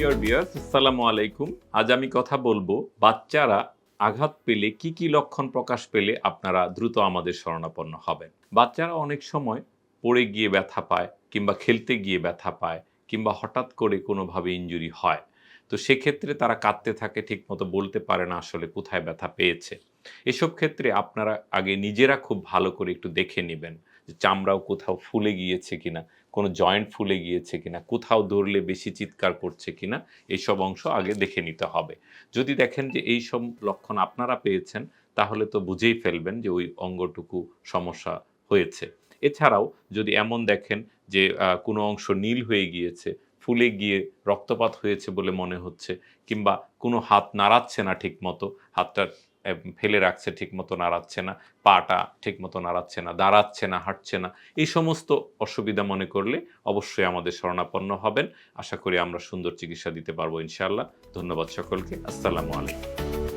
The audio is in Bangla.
ডিয়ার বিয়ার্স আসসালামু আলাইকুম। আজ আমি কথা বলব, বাচ্চারা আঘাত পেলে কি কি লক্ষণ প্রকাশ পেলে আপনারা দ্রুত আমাদের শরণাপন্ন হবেন। বাচ্চারা অনেক সময় পড়ে গিয়ে ব্যথা পায়, কিংবা খেলতে গিয়ে ব্যথা পায়, কিংবা হঠাৎ করে কোনোভাবে ইনজুরি হয়। তো সেক্ষেত্রে তারা কাঁদতে থাকে, ঠিকমতো বলতে পারে না আসলে কোথায় ব্যথা পেয়েছে। এসব ক্ষেত্রে আপনারা আগে নিজেরা খুব ভালো করে একটু দেখে নেবেন। চামড়াও কোথাও ফুলে গিয়েছে কিনা, কোনো জয়েন্ট ফুলে গিয়েছে কিনা, কোথাও ধরলে বেশি চিৎকার করছে কিনা, এইসব অংশ আগে দেখে নিতে হবে। যদি দেখেন যে এই সব লক্ষণ আপনারা পেয়েছেন, তাহলে তো বুঝেই ফেলবেন যে ওই অঙ্গটুকু সমস্যা হয়েছে। এছাড়াও যদি এমন দেখেন যে কোনো অংশ নীল হয়ে গিয়েছে, ফুলে গিয়ে রক্তপাত হয়েছে বলে মনে হচ্ছে, কিংবা কোনো হাত নাড়াচ্ছে না ঠিক মতো হাতটা ফেলে রাখছে ঠিক মতো নাড়াচ্ছে না, পাটা ঠিক মতো নাড়াচ্ছে না, দাঁড়াচ্ছে না, হাঁটছে না, এই সমস্ত অসুবিধা মনে করলে অবশ্যই আমাদের শরণাপন্ন হবেন। আশা করি আমরা সুন্দর চিকিৎসা দিতে পারব ইনশাআল্লাহ। ধন্যবাদ সকলকে। আসসালামু আলাইকুম।